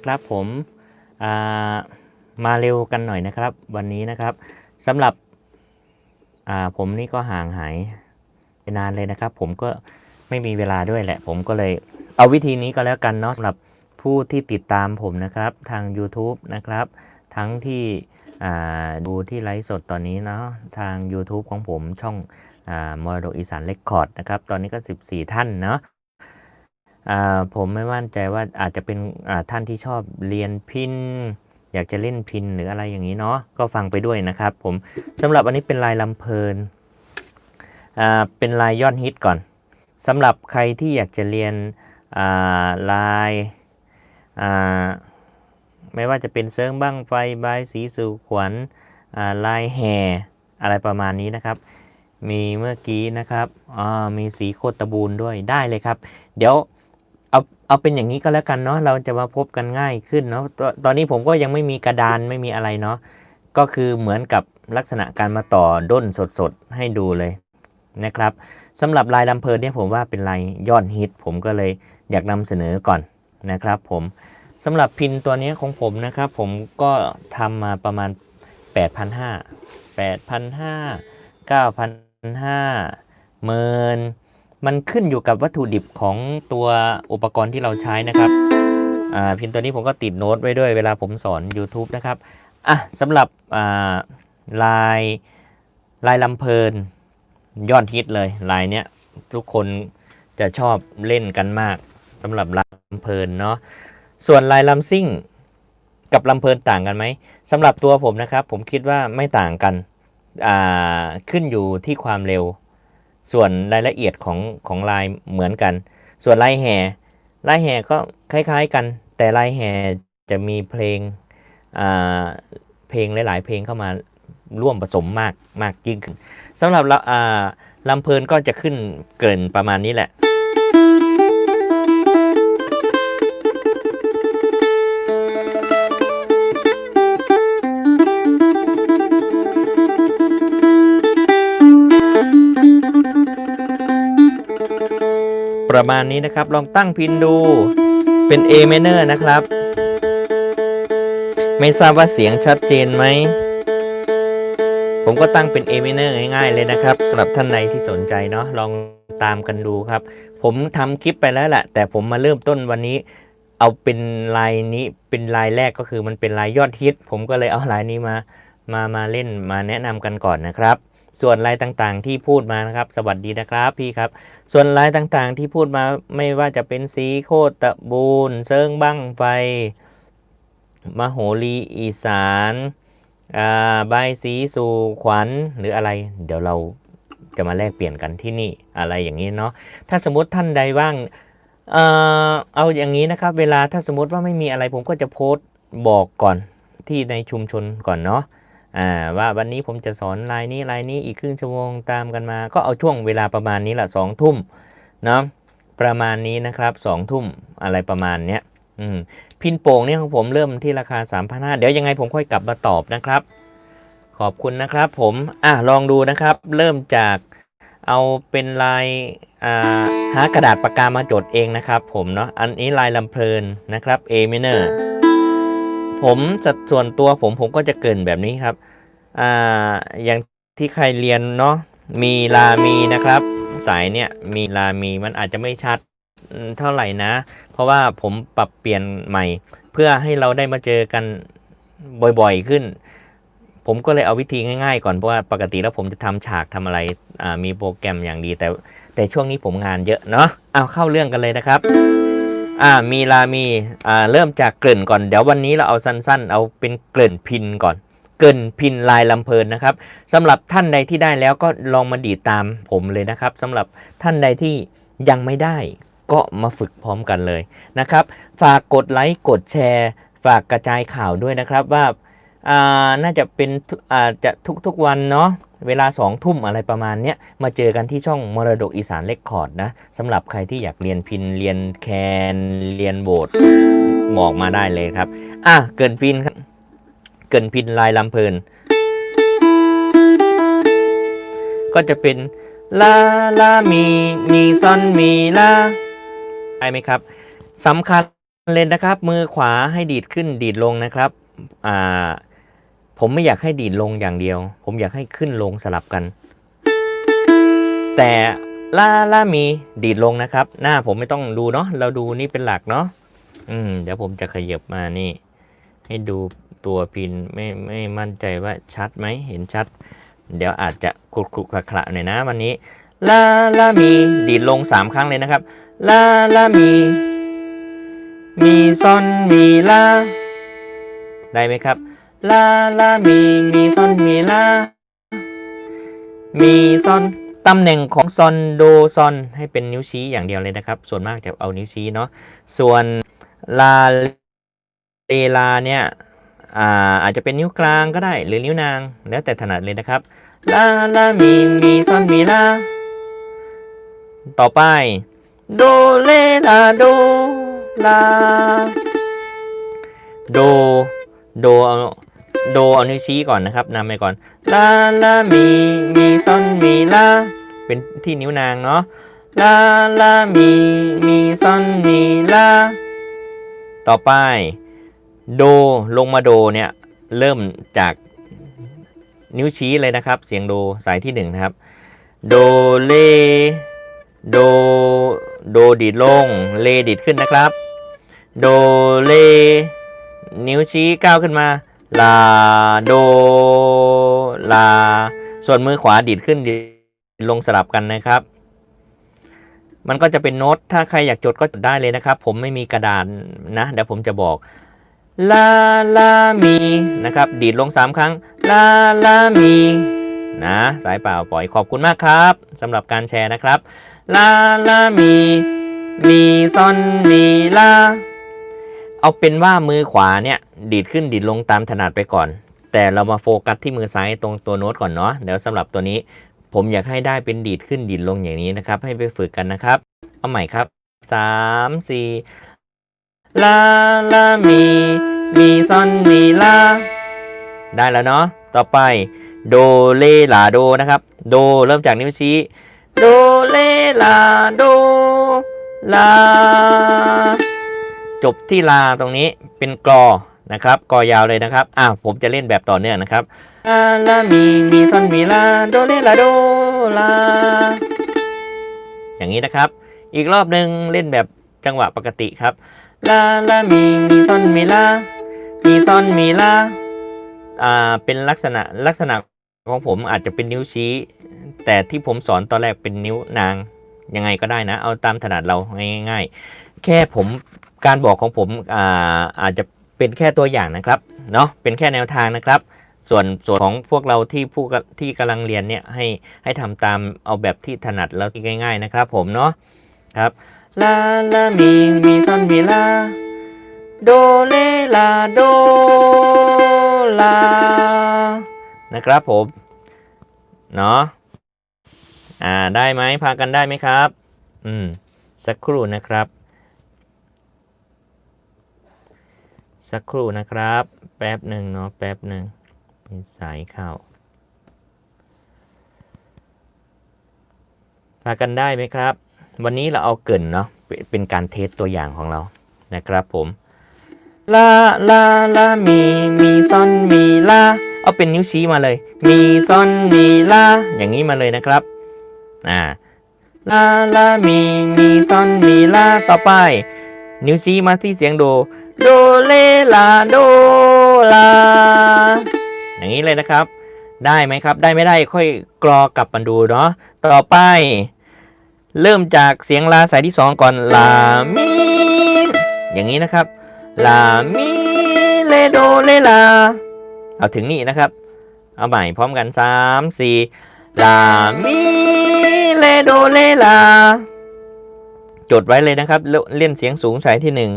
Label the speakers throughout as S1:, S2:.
S1: นะครับ ผมามาเร็วกันหน่อยนะครับ วันนี้นะครับสำหรับผมนี่ก็ห่างหายนานเลยนะครับ ผมก็ไม่มีเวลาด้วยแหละ ผมก็เลยเอาวิธีนี้ก็แล้วกันเนาะสำหรับผู้ที่ติดตามผมนะครับทาง YouTube นะครับ ทั้งที่ดูที่ไลฟ์สดตอนนี้เนาะทาง YouTube ของผมช่องอามรดกอีสานเลคคอร์ดนะครับ ตอนนี้ก็ 14 ท่านเนาะ ผมไม่มั่นใจว่าอาจจะเป็นท่านที่ชอบเรียนพินอยากจะเล่นพินหรืออะไรอย่างนี้เนาะก็ฟังไปด้วยนะครับผมสำหรับวันนี้เป็นลายลำเพลินเป็นลายยอดฮิตก่อนสำหรับใครที่อยากจะเรียนาลายาไม่ว่าจะเป็นเซิงบ้างไฟบายสีสู่ขวัญลายแห่อะไรประมาณนี้นะครับ มีเมื่อกี้นะครับมีสีโคตรตะบูนด้วยได้เลยครับ เดี๋ยว เอาเป็นอย่างนี้ก็แล้วกันเนาะเราจะมาพบกันง่ายขึ้นเนาะตตอนนี้ผมก็ยังไม่มีกระดานไม่มีอะไรเนาะก็คือเหมือนกับลักษณะการมาต่อด้นสดๆให้ดูเลยนะครับสำหรับลายลำเพลินเนี่ยผมว่าเป็นลายยอดฮิต ผมก็เลยอยากนำเสนอก่อนนะครับ ผมสำหรับพินตัวนี้ของผมนะครับ ผมก็ทำมาประมาณ 8,500 8,500 9,500หมื่น มันขึ้นอยู่กับวัตถุดิบของตัวอุปกรณ์ที่เราใช้นะครับอ่าพินตัวนี้ผมก็ติดโน้ตไว้ด้วยเวลาผมสอน YouTube นะครับอะสำหรับอ่าลายลายลำเพลินยอดฮิตเลยลายเนี้ยทุกคนจะชอบเล่นกันมากสำหรับลายลำเพลินเนาะส่วนลายลำซิ่งกับลำเพลินต่างกันไหมสำหรับตัวผมนะครับ ผมคิดว่าไม่ต่างกันอ่าขึ้นอยู่ที่ความเร็ว ส่วนรายละเอียดของของลายเหมือนกัน ส่วนลายแห่ลายแห่ก็คล้ายๆกัน แต่ลายแห่จะมีเพลงอ่าเพลงหลาย ๆ เพลงเข้ามาร่วมผสมมากมากยิ่งขึ้นสำหรับละอ่าลำเพลินก็จะขึ้นเกินประมาณนี้แหละ ประมาณนี้นะครับ ลองตั้งพินดูเป็น A minor นะครับ ไม่ทราบว่าเสียงชัดเจนไหม ผมก็ตั้งเป็น A minor ง่ายๆเลยนะครับสำหรับท่านใดที่สนใจเนาะลองตามกันดูครับ ผมทำคลิปไปแล้วแหละแต่ผมมาเริ่มต้นวันนี้เอาเป็นลายนี้เป็นลายแรกก็คือมันเป็นลายยอดฮิต ผมก็เลยเอาลายนี้มามามาเล่นมาแนะนำกันก่อนนะครับ ส่วนลายต่างๆ ที่พูดมานะครับ สวัสดีนะครับพี่ครับ ส่วนลายต่างๆ ที่พูดมาไม่ว่าจะเป็นสีโคตะบูนเซิงบั้งไฟ มโหรีอีสานใบาสีสู่ขวัญหรืออะไร เดี๋ยวเราจะมาแลกเปลี่ยนกันที่นี่อะไรอย่างนี้เนาะถ้าสมมติท่านใดว่างเออเอาอย่างนี้นะครับ เวลาถ้าสมมติว่าไม่มีอะไรผมก็จะโพสต์บอกก่อนที่ในชุมชนก่อนเนาะ อ่าว่าวันนี้ผมจะสอนลายนี้ลายนี้อีกครึ่งชั่วโมงตามกันมา ก็เอาช่วงเวลาประมาณนี้แหละสองทุ่มเนาะประมาณนี้นะครับสองทุ่มอะไรประมาณเนี้ยอืมพินโป่งเนี่ยของผมเริ่มที่ราคา3,500เดี๋ยวยังไงผมค่อยกลับมาตอบนะครับ ขอบคุณนะครับผมอะลองดูนะครับ เริ่มจากเอาเป็นลายอ่าหากระดาษปากกามาจดเองนะครับ ผมเนาะอันนี้ลายลำเพลินนะครับ A minor ผมสัดส่วนตัวผมผมก็จะเกินแบบนี้ครับ อ่า อย่างที่ใครเรียนเนาะ มีลามีนะครับ สายเนี่ยมีลามีมันอาจจะไม่ชัดเท่าไหร่นะ เพราะว่าผมปรับเปลี่ยนใหม่ เพื่อให้เราได้มาเจอกันบ่อยๆขึ้น ผมก็เลยเอาวิธีง่ายๆ ก่อนเพราะว่าปกติแล้วผมจะทำฉากทำอะไรอ่ามีโปรแกรมอย่างดีแต่ แต่ช่วงนี้ผมงานเยอะเนาะเอาเข้าเรื่องกันเลยนะครับ อ่ามีลามีอ่าเริ่มจากเกริ่นก่อนเดี๋ยววันนี้เราเอาสั้นๆ เอาเป็นเกริ่นพินก่อน เกริ่นพินลายลำเพลินนะครับสำหรับท่านใดที่ได้แล้วก็ลองมาดีตามผมเลยนะครับสำหรับท่านใดที่ยังไม่ได้ก็มาฝึกพร้อมกันเลยนะครับ ฝากกดไลค์กดแชร์ ฝากกระจายข่าวด้วยนะครับว่า น่าจะเป็นอาจจะทุกๆวันเนาะเวลาสองทุ่มอะไรประมาณเนี้ยมาเจอกันที่ช่องมรดกอีสานเลคคอร์ดนะสำหรับใครที่อยากเรียนพินเรียนแคนเรียนโบสบอกมาได้เลยครับ อะเกินพินครับ เกินพินลายลำเพลิน ก็จะเป็นลาลามีมีซอนมีลาได้ไหมครับสำคัญเล่นนะครับ มือขวาให้ดีดขึ้นดีดลงนะครับ อ่า ผมไม่อยากให้ดีดลงอย่างเดียว ผมอยากให้ขึ้นลงสลับกัน แต่ล่าล่ามีดีดลงนะครับ หน้าผมไม่ต้องดูเนาะเราดูนี่เป็นหลักเนาะอืมเดี๋ยวผมจะขยับมานี่ ให้ดูตัวพินไม่ไม่มั่นใจว่าชัดไหมเห็นชัด เดี๋ยวอาจจะคลุกคลุกคละคละหน่อยนะวันนี้ลาลามีดีดลงสามครั้งเลยนะครับลาลามี มีซอนมีลาได้ไหมครับ ลาลามีมีซอนมีลา มีซอนตำแหน่งของซอนโดซอนให้เป็นนิ้วชี้อย่างเดียวเลยนะครับ ส่วนมากจะเอานิ้วชี้เนาะส่วนลาเลลาเนี่ยอาอาจจะเป็นนิ้วกลางก็ได้หรือนิ้วนาง แล้วแต่ถนัดเลยนะครับลาลามีมีซอนมีลา ต่อไปโดเลลาโดลาโดโดเอา โดเอานิ้วชี้ก่อนนะครับนำไปก่อนลาลามีมีซอนมีลาเป็นที่นิ้วนางเนาะลาลามีมีซอนมีลาต่อไป โดลงมาโดเนี่ยเริ่มจากนิ้วชี้เลยนะครับ เสียงโดสายที่หนึ่งนะครับ โดเลโดโดดีดลงเลดีดขึ้นนะครับ โดเลนิ้วชี้ก้าวขึ้นมา ลาโดลา ส่วนมือขวาดีดขึ้นดีดลงสลับกันนะครับ มันก็จะเป็นโน้ต ถ้าใครอยากจดก็จดได้เลยนะครับ ผมไม่มีกระดานนะ เดี๋ยวผมจะบอก ลาลามีนะครับ ดีดลงสามครั้ง ลาลามีนะสายเปล่าปล่อยขอบคุณมากครับสำหรับการแชร์นะครับ ลาลามี มีซอนมีลา เอาเป็นว่ามือขวาเนี่ยดีดขึ้นดีดลงตามถนัดไปก่อน แต่เรามาโฟกัสที่มือซ้ายตรงตัวโน้ตก่อนเนาะเดี๋ยวสำหรับตัวนี้ ผมอยากให้ได้เป็นดีดขึ้นดีดลงอย่างนี้นะครับ ให้ไปฝึกกันนะครับ เอาใหม่ครับ3 4ลาลามีมีซอนมีลาได้แล้วเนาะต่อไปโดเลลาโดนะครับ โดเริ่มจากนิ้วชี้โดเลลาโดลา จบที่ลาตรงนี้เป็นกรอนะครับกอยาวเลยนะครับอะผมจะเล่นแบบต่อเนื่องนะครับลาลามีมีซอนมีลาโดเลลาโดลาอย่างนี้นะครับ อีกรอบหนึ่งเล่นแบบจังหวะปกติครับลาลามีมีซอนมีลามีซอนมีลาอ่าเป็นลักษณะลักษณะของผมอาจจะเป็นนิ้วชี้ แต่ที่ผมสอนตอนแรกเป็นนิ้วนางยังไงก็ได้นะ เอาตามถนัดเราง่ายๆ แค่ผม การบอกของผมอาอาจจะเป็นแค่ตัวอย่างนะครับเนาะเป็นแค่แนวทางนะครับ ส่วนส่วนของพวกเราที่ผู้ที่กำลังเรียนเนี่ยให้ให้ทำตามเอาแบบที่ถนัดแล้วที่ง่าย ๆนะครับ ผมเนาะครับลาลามีมีซอนมีลาโดเลลาโดลานะครับผมเนาะอ่าได้ไหมพากันได้ไหมครับ อืม สักครู่นะครับ สักครู่นะครับ แป๊บหนึ่งเนาะแป๊บหนึ่งมีสายเข้าพากันได้ไหมครับ วันนี้เราเอาเกินเนาะเป็นเป็นการเทสตัวอย่างของเรานะครับผมลาลาลามีมีซอนมีลาเอาเป็นนิ้วชี้มาเลย มีซอนมีลาอย่างนี้มาเลยนะครับอ่าลาลามีมีซอนมีลาต่อไป นิ้วชี้มาที่เสียงโด โดเลลาโดลาอย่างนี้เลยนะครับ ได้ไหมครับ ได้ไม่ได้ค่อยกรอกลับมาดูเนาะต่อไป เริ่มจากเสียงลาสายที่สองก่อนลามีอย่างนี้นะครับลามีเลโดเลลาเอาถึงนี่นะครับ เอาใหม่พร้อมกัน3 4ลามีเลโดเลลาจดไว้เลยนะครับ เล่นเสียงสูงสายที่หนึ่ง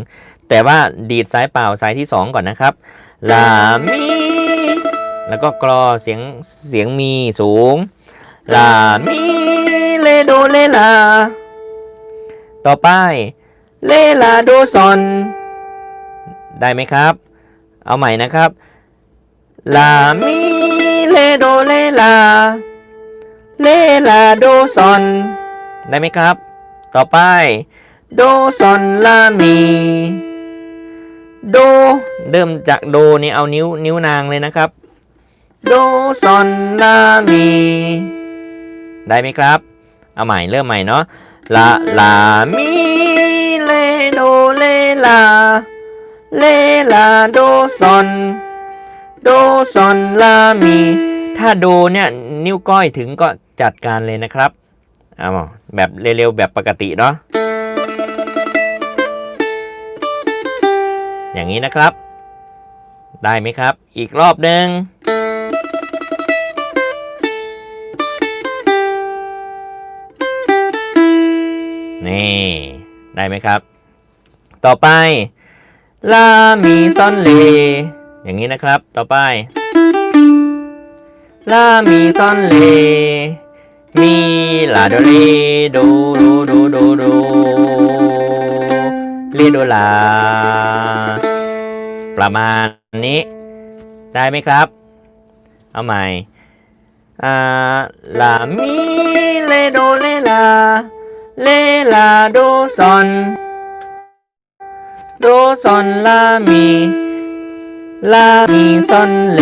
S1: แต่ว่าดีดสายเปล่าสายที่ 2 ก่อนนะครับลามีแล้วก็กรอเสียงเสียงมีสูงลามีเลโดเลลา ต่อไปเลลาโดซอนได้ไหมครับ เอาใหม่นะครับลามีเลโดเลลา เลลาโดซอนได้ไหมครับ ต่อไป โดซอนลามี โด เริ่มจากโดนี่เอานิ้วนิ้วนางเลยนะครับ โดซอนลามีได้ไหมครับ เอาใหม่เริ่มใหม่เนาะลาลามีเลโดเลลาเลลาโดซอนโดซอนลามีถ้าโดเนี่ยนิ้วก้อยถึงก็จัดการเลยนะครับเอาแบบเร็วๆแบบปกติเนาะ อย่างนี้นะครับ ได้ไหมครับ อีกรอบหนึ่งนี่ได้ไหมครับ ต่อไปลามีซอนเลอย่างนี้นะครับ ต่อไปลามีซอนเลมีลาโดเรโดโดโดโดโดเรโดลา ประมาณนี้ ได้ไหมครับ เอาใหม่อาลามีเลโดเลลา เลลาโดซอนโดซอนลามีลามีซอนเล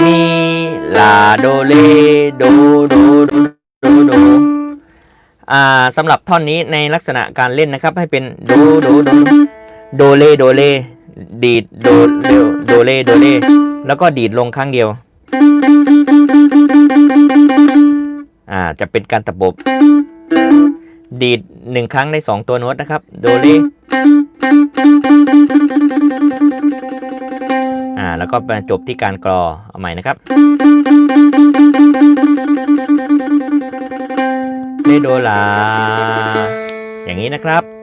S1: มีลาโดเลโดโดโดโดโดสำหรับท่อนนี้ในลักษณะการเล่นนะครับ ให้เป็นโดโดโดโดเลโดเล ดีดโดเร็วโดเลโดเลแล้วก็ดีดลงครั้งเดียว อ่าจะเป็นการตะบบ ดีดหนึ่งครั้งได้สองตัวโน้ตนะครับ โดเลอ่าแล้วก็มาจบที่การกรอเอาใหม่นะครับเลโดลา อย่างนี้นะครับ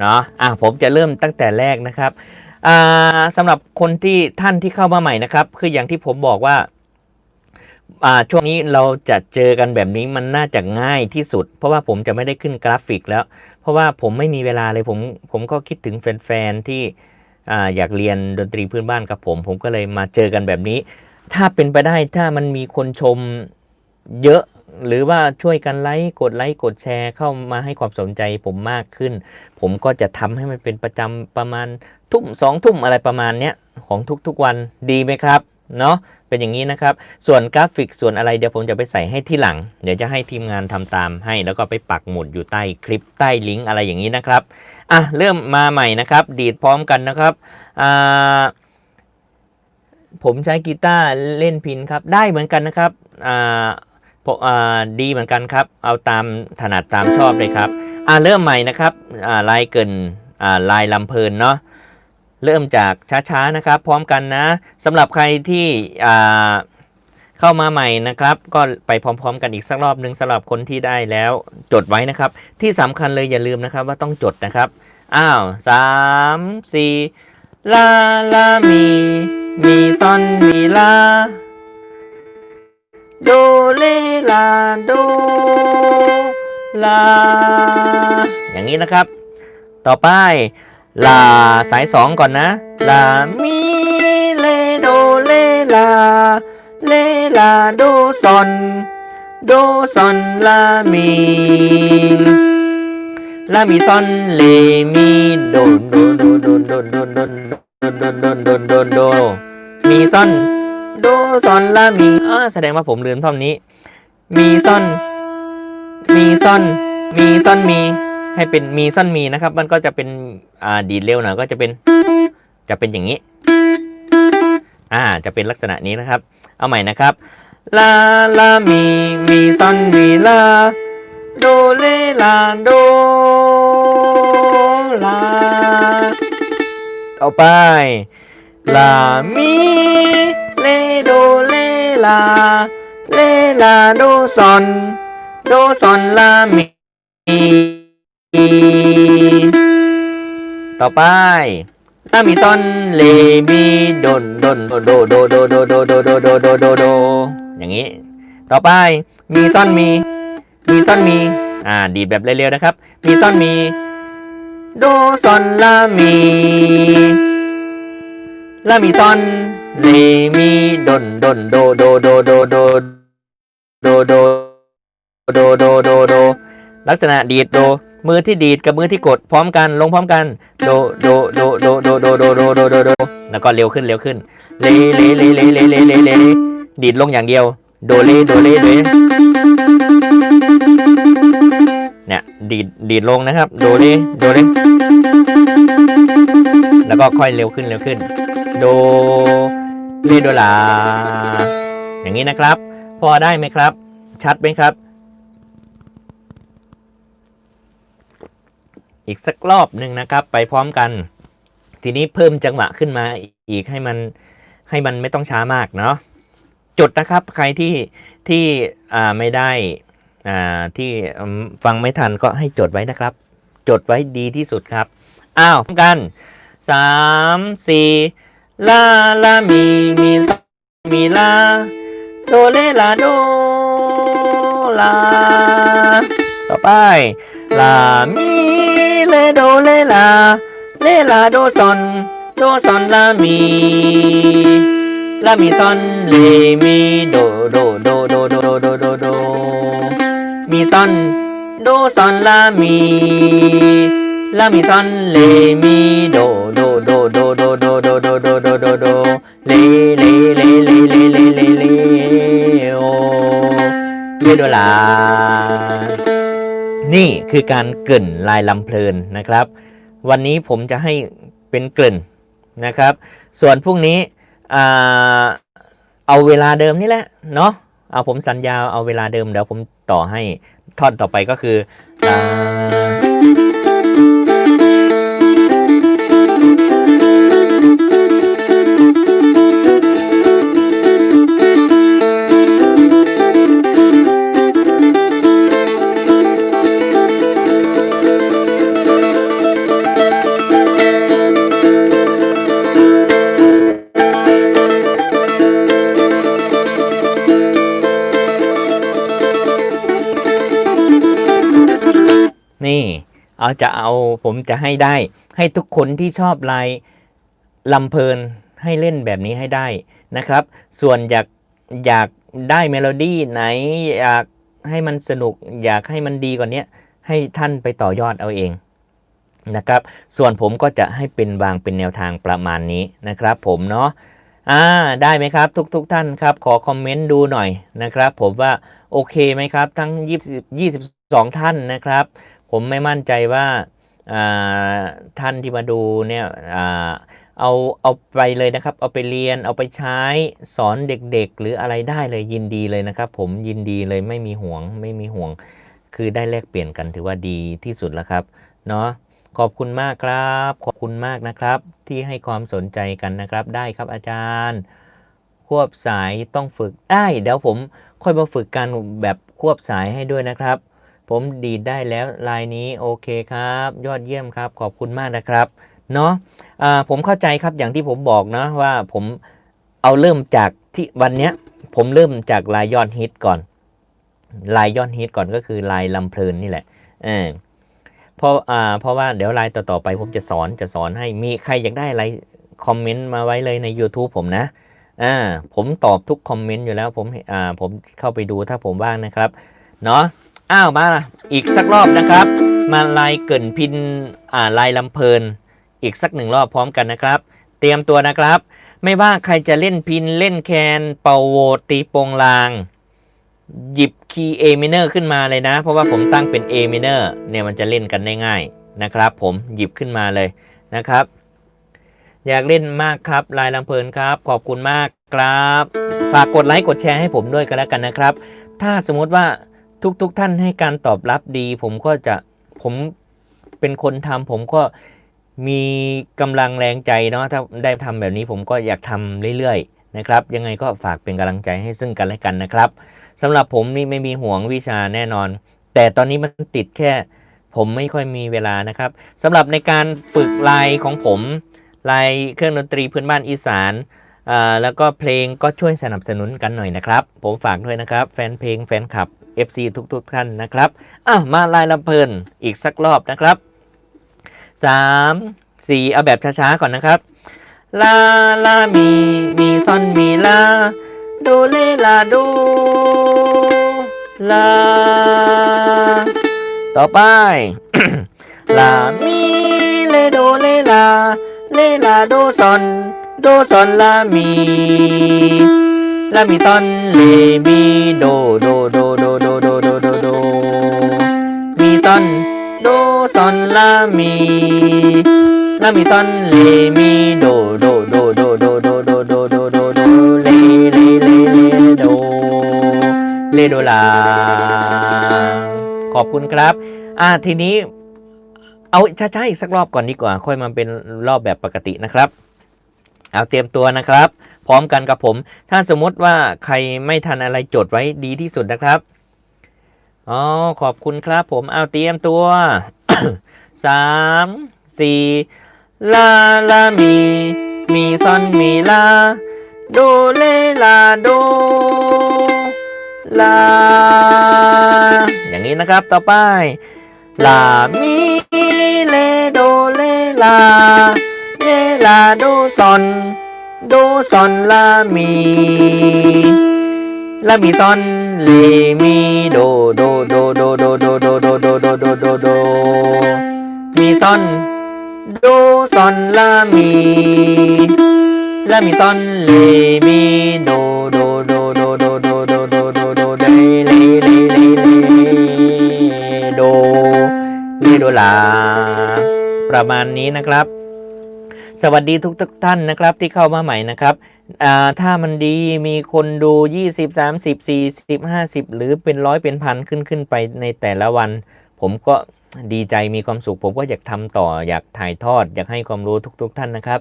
S1: เนาะอะผมจะเริ่มตั้งแต่แรกนะครับอ่าสำหรับคนที่ท่านที่เข้ามาใหม่นะครับ คืออย่างที่ผมบอกว่าอ่าช่วงนี้เราจะเจอกันแบบนี้มันน่าจะง่ายที่สุด เพราะว่าผมจะไม่ได้ขึ้นกราฟิกแล้ว เพราะว่าผมไม่มีเวลาเลยผมผมก็คิดถึงแฟนๆที่อ่าอยากเรียนดนตรีพื้นบ้านกับผม ผมก็เลยมาเจอกันแบบนี้ ถ้าเป็นไปได้ถ้ามันมีคนชมเยอะ หรือว่าช่วยกันไลค์กดไลค์กดแชร์เข้ามาให้ความสนใจผมมากขึ้น ผมก็จะทำให้มันเป็นประจำประมาณทุ่มสองทุ่มอะไรประมาณเนี้ยของทุกๆวันดีไหมครับเนาะเป็นอย่างนี้นะครับ ส่วนกราฟิกส่วนอะไรเดี๋ยวผมจะไปใส่ให้ที่หลัง เดี๋ยวจะให้ทีมงานทำตามให้ แล้วก็ไปปักหมุดอยู่ใต้คลิปใต้ลิงก์อะไรอย่างนี้นะครับอะเริ่มมาใหม่นะครับ ดีดพร้อมกันนะครับอ่าผมใช้กีตาร์เล่นพินครับได้เหมือนกันนะครับอ่า ดีเหมือนกันครับ เอาตามถนัดตามชอบเลยครับอ่าเริ่มใหม่นะครับอ่าลายเกินอ่าลายลำเพลินเนาะเริ่มจากช้าๆนะครับ พร้อมกันนะสำหรับใครที่อ่าเข้ามาใหม่นะครับ ก็ไปพร้อม ๆ กันอีกสักรอบหนึ่งสำหรับคนที่ได้แล้วจดไว้นะครับ ที่สำคัญเลยอย่าลืมนะครับว่าต้องจดนะครับอ้าวสามสี่ลาลามี มีซอนมีลา โดเลลาโดลา อย่างนี้นะครับ ต่อไปลาสายสองก่อนนะลามีเลโดเลลาเลลาโดซอนโดซอนลามีลามีซอนเลมีโดโดโดโดโดโดโดโดโดโดโดโดโดมีซอน โดซอนลามีอ่าแสดงว่าผมลืมท่อนนี้ มีซอน มีซอน มีซอนมี ให้เป็นมีซ่อนมีนะครับ มันก็จะเป็นอ่าดีดเร็วหน่อยก็จะเป็น จะเป็นอย่างนี้ อ่า จะเป็นลักษณะนี้นะครับ เอาใหม่นะครับลาลามีมีซ่อนมีลาโดเลลาโดลาต่อไปลามี ลลา เลลาโดซอนโดซอนลามีต่อไปลามีซอนเลมีโดนโดนโดโดโดโดโดโดโดโดโดโดโดโดอย่างนี้ ต่อไปมีซอนมี มีซอนมี อ่าดีดแบบเร็วๆนะครับ มีซอนมีโดซอนลามีลามีซอน เลมีดนดนโดโดโดโดโดโดโดโดโดโดโดโดลักษณะดีดโด มือที่ดีดกับมือที่กดพร้อมกันลงพร้อมกันโดโดโดโดโดโดโดโดโดโดโดแล้วก็เร็วขึ้นเร็วขึ้นเลเลเลเลเลเลเลเลดีดลงอย่างเดียว โดเลโดเลโดเลเนี่ยดีดดีดลงนะครับ โดเลโดเลแล้วก็ค่อยเร็วขึ้นเร็วขึ้น โด เลโดลา อย่างนี้นะครับ พอได้ไหมครับ ชัดไหมครับ อีกสักรอบหนึ่งนะครับ ไปพร้อมกัน ทีนี้เพิ่มจังหวะขึ้นมาอีกให้มันให้มันไม่ต้องช้ามากเนาะจดนะครับใครที่ที่อ่าไม่ได้อ่าที่ฟังไม่ทันก็ให้จดไว้นะครับ จดไว้ดีที่สุดครับ อ้าวพร้อมกันสามสี่ ลาลามีมีมีลาโดเลลาโดลา ต่อไปลามีเลโดเลลาเลลาโดซอนโดซอนลามีลามีซอนเลมีโดโดโดโดโดโดโดโดโดมีซอนโดซอนลามี ลา มีซอนเลมีโดโดโดโดโดโดโดโดโดโดโดโดเลเลเลเลเลเลเลเลโอเลโดลา นี่คือการเกริ่นลายลำเพลินนะครับ วันนี้ผมจะให้เป็นเกริ่นนะครับ ส่วนพรุ่งนี้เอาเวลาเดิมนี่แหละเนาะเอาผมสัญญาเอาเวลาเดิมเดี๋ยวผมต่อให้ท่อนต่อไปก็คือ นี่เอาจะเอาผมจะให้ได้ ให้ทุกคนที่ชอบลายลำเพลินให้เล่นแบบนี้ให้ได้นะครับ ส่วนอยากอยากได้เมโลดี้ไหนอยากให้มันสนุก อยากให้มันดีกว่านี้ให้ท่านไปต่อยอดเอาเองนะครับ ส่วนผมก็จะให้เป็นวางเป็นแนวทางประมาณนี้นะครับ ผมเนาะอ่าได้ไหมครับ ทุกๆทท่านครับ ขอคอมเมนต์ดูหน่อยนะครับ ผมว่าโอเคไหมครับ ทั้ง 20 22 ท่านนะครับ ผมไม่มั่นใจว่าท่านที่มาดูเนี่ยอเอาเอาไปเลยนะครับ เอาไปเรียนเอาไปใช้สอนเด็กๆ หรืออะไรได้เลยยินดีเลยนะครับ ผมยินดีเลยไม่มีห่วงไม่มีห่วง คือได้แลกเปลี่ยนกันถือว่าดีที่สุดแล้วครับเนาะขอบคุณมากครับ ขอบคุณมากนะครับ ที่ให้ความสนใจกันนะครับ ได้ครับอาจารย์ ควบสายต้องฝึกได้เดี๋ยวผมค่อยมาฝึกกันแบบควบสายให้ด้วยนะครับ ผมดีดได้แล้วลายนี้โอเคครับ ยอดเยี่ยมครับ ขอบคุณมากนะครับเนาะอ่าผมเข้าใจครับอย่างที่ผมบอกนะว่าผมเอาเริ่มจากที่วันเนี้ยผมเริ่มจากลายยอดฮิตก่อน ลายยอดฮิตก่อนก็คือลายลำเพลินนี่แหละเออเพราะอ่าเพราะว่าเดี๋ยวลายต่อๆไปผมจะสอนจะสอนให้มีใครอยากได้อะไรคอมเมนต์มาไว้เลยใน YouTube ผมนะอ่าผมตอบทุกคอมเมนต์อยู่แล้วผมอ่าผมเข้าไปดูถ้าผมว่างนะครับ เนาะ อ้าวมาอีกสักรอบนะครับ มาลายเกินพินอ่าลายลำเพลิน อีกสักหนึ่งรอบพร้อมกันนะครับ เตรียมตัวนะครับ ไม่ว่าใครจะเล่นพินเล่นแคนเป่าโวตีโปงลาง หยิบคีย์ A minor ขึ้นมาเลยนะ เพราะว่าผมตั้งเป็น A minor เนี่ยมันจะเล่นกันได้ง่ายนะครับ ผมหยิบขึ้นมาเลยนะครับ อยากเล่นมากครับลายลำเพลินครับ ขอบคุณมากครับ ฝากกดไลค์กดแชร์ให้ผมด้วยกันแล้วกันนะครับ ถ้าสมมติว่า ทุกๆทท่านให้การตอบรับดี ผมก็จะผมเป็นคนทำผมก็มีกำลังแรงใจเนาะถ้าได้ทำแบบนี้ผมก็อยากทำเรื่อยๆนะครับยังไงก็ฝากเป็นกำลังใจให้ซึ่งกันและกันนะครับสำหรับผมนี่ไม่มีห่วงวิชาแน่นอน แต่ตอนนี้มันติดแค่ ผมไม่ค่อยมีเวลานะครับสำหรับในการฝึกลายของผมลายเครื่องดนตรีพื้นบ้านอีสานอ่าแล้วก็เพลงก็ช่วยสนับสนุนกันหน่อยนะครับ ผมฝากด้วยนะครับ แฟนเพลงแฟนคลับ FC ทุกๆท่านนะครับอะมาลายลำเพลินอีกสักรอบนะครับ 3 4 เอาแบบช้าๆก่อนนะครับ ลาลามี มีซอนมีลา โดเลลาโดลา ต่อไป ลา มี เลโดเลลา เลลาโดซอน โดซอนลา มี ลามีซอนเลมีโดโดโดโดโดโดโดโดโดมีซอนโดซอนลามีลามีซอนเลมีโดโดโดโดโดโดโดโดโดโดโดเลเลเลเลโดเลโดลาขอบคุณครับ อ่าทีนี้เอาช้าๆอีกสักรอบก่อนดีกว่า ค่อยมาเป็นรอบแบบปกตินะครับ เอาเตรียมตัวนะครับ พร้อมกันกับผม ถ้าสมมติว่าใครไม่ทันอะไรจดไว้ดีที่สุดนะครับอ๋อขอบคุณครับผมเอาเตรียมตัวสามสี่ลาลามี มีซอนมีลาโดเลลาโดลา อย่างนี้นะครับต่อไปลามีเลโดเลลา ลาโดซอนโดซอนลามีลามีซอนเลมีโดโดโดโดโดโดโดโดโดโดโดโดโดมีซอนโดซอนลามีลามีซอนเลมีโดโดโดโดโดโดโดโดโดโดเลเลเลเลเลโดเลโดลาประมาณนี้นะครับ สวัสดีทุกทุกท่านนะครับที่เข้ามาใหม่นะครับถ้ามันดีมีคนดู 20 30 40 50 หรือเป็นร้อยเป็นพันขึ้นขึ้นไปในแต่ละวัน ผมก็ดีใจมีความสุข ผมก็อยากทำต่ออยากถ่ายทอด อยากให้ความรู้ทุกๆท่านนะครับ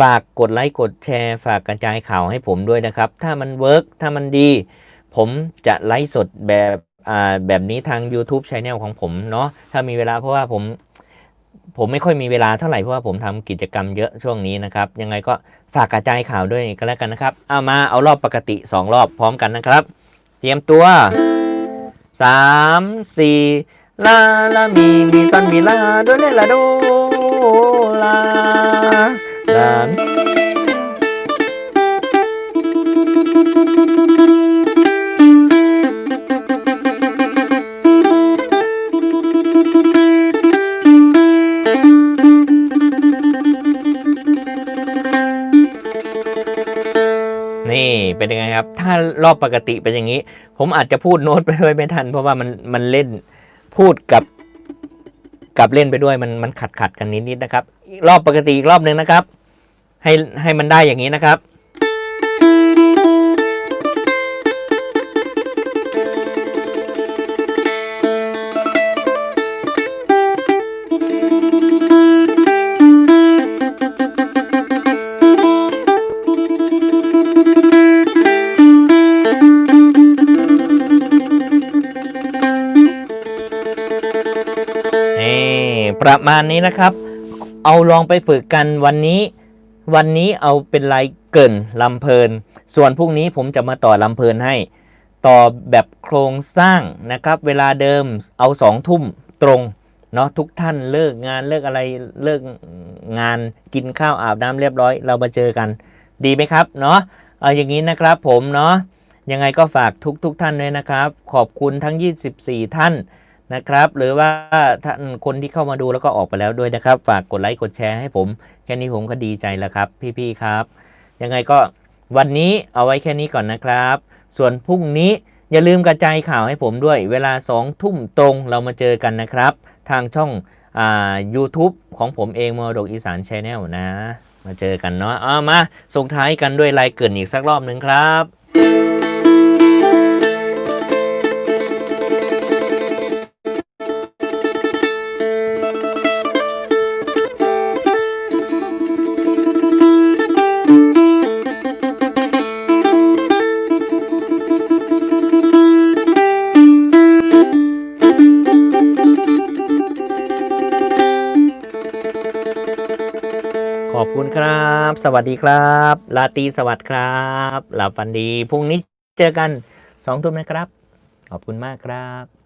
S1: ฝากกดไลค์กดแชร์ฝากกระจายข่าวให้ผมด้วยนะครับ ถ้ามันเวิร์กถ้ามันดี ผมจะไลฟ์สดแบบแบบนี้ทาง YouTube Channel ของผมเนาะถ้ามีเวลาเพราะว่าผม ผมไม่ค่อยมีเวลาเท่าไหร่เพราะว่าผมทำกิจกรรมเยอะช่วงนี้นะครับ ยังไงก็ฝากกระจายข่าวด้วยก็แล้วกันนะครับ เอามาเอารอบปกติ 2 รอบพร้อมกันนะครับ เตรียมตัว 3 4 ลาลามีมีซันมีลาโดเลลาโดลาลามี เป็นยังไงครับ ถ้ารอบปกติเป็นอย่างนี้ ผมอาจจะพูดโน้ตไปด้วยไม่ทัน เพราะว่ามันมันเล่นพูดกับกับเล่นไปด้วยมันมันขัดขัดกันนิดนิดนะครับ รอบปกติอีกรอบหนึ่งนะครับ ให้ให้มันได้อย่างนี้นะครับ ประมาณนี้นะครับ เอาลองไปฝึกกันวันนี้ วันนี้เอาเป็นลายเกินลำเพลิน ส่วนพรุ่งนี้ผมจะมาต่อลำเพลินให้ ต่อแบบโครงสร้างนะครับ เวลาเดิมเอาสองทุ่มตรงเนาะทุกท่านเลิกงานเลิกอะไรเลิกงานกินข้าวอาบน้ำเรียบร้อย เรามาเจอกัน ดีไหมครับเนาะเอาอย่างนี้นะครับผมเนาะยังไงก็ฝากทุกทุกท่านด้วยนะครับ ขอบคุณทั้ง 24 ท่าน นะครับ หรือว่าท่านคนที่เข้ามาดูแล้วก็ออกไปแล้วด้วยนะครับ ฝากกดไลค์กดแชร์ให้ผม แค่นี้ผมก็ดีใจแล้วครับ พี่ๆครับ ยังไงก็วันนี้เอาไว้แค่นี้ก่อนนะครับ ส่วนพรุ่งนี้อย่าลืมกระจายข่าวให้ผมด้วย เวลา2ทุ่มตรงเรามาเจอกันนะครับ ทางช่องอ่า YouTube ของผมเองมรดกอีสานช n แนลนะ มาเจอกันเนาะเอามาส่งท้ายกันด้วยลายเกินอีกสักรอบหนึ่งครับ สวัสดีครับลาตีสวัสดีครับหลับฝันดีพรุ่งนี้เจอกันสองทุ่มนะครับ ขอบคุณมากครับ